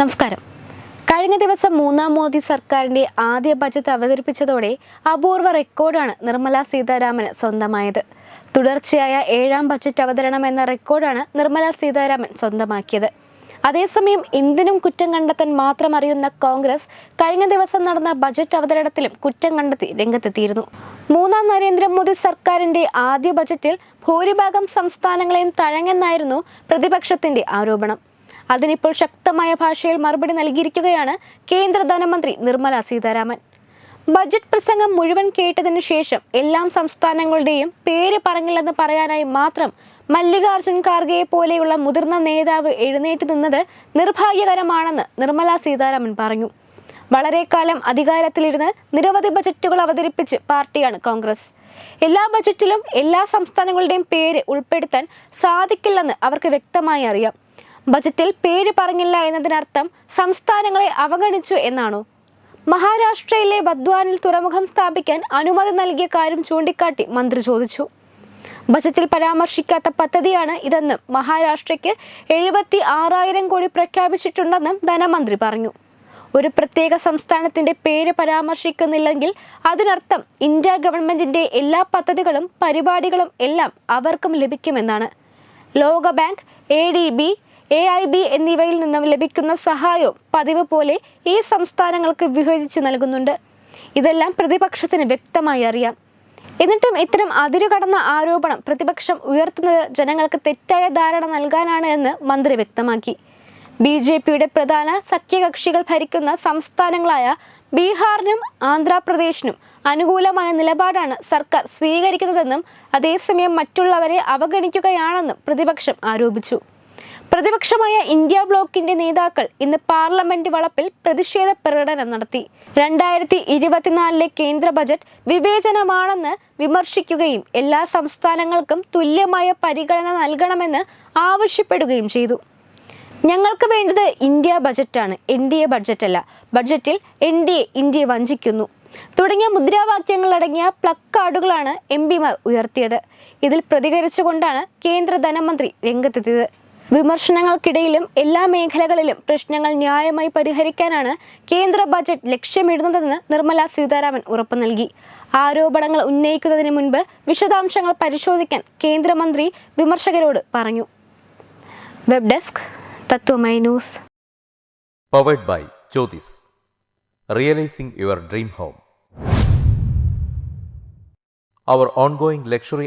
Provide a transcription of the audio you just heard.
നമസ്കാരം. കഴിഞ്ഞ ദിവസം മൂന്നാം മോദി സർക്കാരിന്റെ ആദ്യ ബജറ്റ് അവതരിപ്പിച്ചതോടെ അപൂർവ റെക്കോർഡാണ് നിർമ്മല സീതാരാമന് സ്വന്തമായത്. തുടർച്ചയായ ഏഴാം ബജറ്റ് അവതരണം എന്ന റെക്കോർഡാണ് നിർമ്മല സീതാരാമൻ സ്വന്തമാക്കിയത്. അതേസമയം എന്തിനും കുറ്റം കണ്ടെത്താൻ മാത്രം അറിയുന്ന കോൺഗ്രസ് കഴിഞ്ഞ ദിവസം നടന്ന ബജറ്റ് അവതരണത്തിലും കുറ്റം കണ്ടെത്തി രംഗത്തെത്തിയിരുന്നു. മൂന്നാം നരേന്ദ്രമോദി സർക്കാരിന്റെ ആദ്യ ബജറ്റിൽ ഭൂരിഭാഗം സംസ്ഥാനങ്ങളെയും തഴങ്ങെന്നായിരുന്നു പ്രതിപക്ഷത്തിന്റെ ആരോപണം. അതിനിപ്പോൾ ശക്തമായ ഭാഷയിൽ മറുപടി നൽകിയിരിക്കുകയാണ് കേന്ദ്ര ധനമന്ത്രി നിർമ്മല സീതാരാമൻ. ബജറ്റ് പ്രസംഗം മുഴുവൻ കേട്ടതിനു ശേഷം എല്ലാ സംസ്ഥാനങ്ങളുടെയും പേര് പറഞ്ഞില്ലെന്ന് പറയാനായി മാത്രം മല്ലികാർജുൻ ഖാർഗെയെ പോലെയുള്ള മുതിർന്ന നേതാവ് എഴുന്നേറ്റ് നിന്നത് നിർഭാഗ്യകരമാണെന്ന് നിർമ്മല സീതാരാമൻ പറഞ്ഞു. വളരെ കാലം അധികാരത്തിലിരുന്ന് നിരവധി ബജറ്റുകൾ അവതരിപ്പിച്ച് പാർട്ടിയാണ് കോൺഗ്രസ്. എല്ലാ ബജറ്റിലും എല്ലാ സംസ്ഥാനങ്ങളുടെയും പേര് ഉൾപ്പെടുത്താൻ സാധിക്കില്ലെന്ന് അവർക്ക് വ്യക്തമായി അറിയാം. ബജറ്റിൽ പേര് പറഞ്ഞില്ല എന്നതിനർത്ഥം സംസ്ഥാനങ്ങളെ അവഗണിച്ചു എന്നാണോ? മഹാരാഷ്ട്രയിലെ ബദ്വാനിൽ തുറമുഖം സ്ഥാപിക്കാൻ അനുമതി നൽകിയ കാര്യം ചൂണ്ടിക്കാട്ടി മന്ത്രി ചോദിച്ചു. ബജറ്റിൽ പരാമർശിക്കാത്ത പദ്ധതിയാണ് ഇതെന്നും മഹാരാഷ്ട്രയ്ക്ക് എഴുപത്തി ആറായിരം കോടി പ്രഖ്യാപിച്ചിട്ടുണ്ടെന്നും ധനമന്ത്രി പറഞ്ഞു. ഒരു പ്രത്യേക സംസ്ഥാനത്തിന്റെ പേര് പരാമർശിക്കുന്നില്ലെങ്കിൽ അതിനർത്ഥം ഇന്ത്യ ഗവൺമെന്റിന്റെ എല്ലാ പദ്ധതികളും പരിപാടികളും എല്ലാം അവർക്കും ലഭിക്കുമെന്നാണ്. ലോകബാങ്ക് A D B A I B എന്നിവയിൽ നിന്നും ലഭിക്കുന്ന സഹായവും പതിവ് പോലെ ഈ സംസ്ഥാനങ്ങൾക്ക് വിഭജിച്ച് നൽകുന്നുണ്ട്. ഇതെല്ലാം പ്രതിപക്ഷത്തിന് വ്യക്തമായി അറിയാം. എന്നിട്ടും ഇത്തരം അതിരുകടന്ന ആരോപണം പ്രതിപക്ഷം ഉയർത്തുന്നത് ജനങ്ങൾക്ക് തെറ്റായ ധാരണ നൽകാനാണ് എന്ന് മന്ത്രി വ്യക്തമാക്കി. ബി ജെ പിയുടെ പ്രധാന സഖ്യകക്ഷികൾ ഭരിക്കുന്ന സംസ്ഥാനങ്ങളായ ബീഹാറിനും ആന്ധ്രാപ്രദേശിനും അനുകൂലമായ നിലപാടാണ് സർക്കാർ സ്വീകരിക്കുന്നതെന്നും അതേസമയം മറ്റുള്ളവരെ അവഗണിക്കുകയാണെന്നും പ്രതിപക്ഷം ആരോപിച്ചു. പ്രതിപക്ഷമായ ഇന്ത്യ ബ്ലോക്കിന്റെ നേതാക്കൾ ഇന്ന് പാർലമെന്റ് വളപ്പിൽ പ്രതിഷേധ പ്രകടനം നടത്തി. രണ്ടായിരത്തി ഇരുപത്തിനാലിലെ കേന്ദ്ര ബജറ്റ് വിവേചനമാണെന്ന് വിമർശിക്കുകയും എല്ലാ സംസ്ഥാനങ്ങൾക്കും തുല്യമായ പരിഗണന നൽകണമെന്ന് ആവശ്യപ്പെടുകയും ചെയ്തു. ഞങ്ങൾക്ക് വേണ്ടത് ഇന്ത്യ ബജറ്റാണ് എൻ ഡി എ ബഡ്ജറ്റല്ല ബഡ്ജറ്റിൽ എൻ ഡി എ ഇന്ത്യയെ വഞ്ചിക്കുന്നു. തുടങ്ങിയ മുദ്രാവാക്യങ്ങൾ അടങ്ങിയ പ്ലക്കാർഡുകളാണ് എം പിമാർ ഉയർത്തിയത്. ഇതിൽ പ്രതികരിച്ചുകൊണ്ടാണ് കേന്ദ്ര ധനമന്ത്രി രംഗത്തെത്തിയത്. വിമർശനങ്ങൾക്കിടയിലും എല്ലാ മേഖലകളിലും പ്രശ്നങ്ങൾ ന്യായമായി പരിഹരിക്കാനാണ് കേന്ദ്ര ബജറ്റ് ലക്ഷ്യമിടുന്നതെന്ന് നിർമ്മല സീതാരാമൻ ഉറപ്പു നൽകി. ആരോപണങ്ങൾ ഉന്നയിക്കുന്നതിന് മുൻപ് വിശദാംശങ്ങൾ പരിശോധിക്കാൻ കേന്ദ്രമന്ത്രി വിമർശകരോട് പറഞ്ഞു. Web desk Tatwamayi news. Powered by Jyothis realising your dream home Our ongoing luxury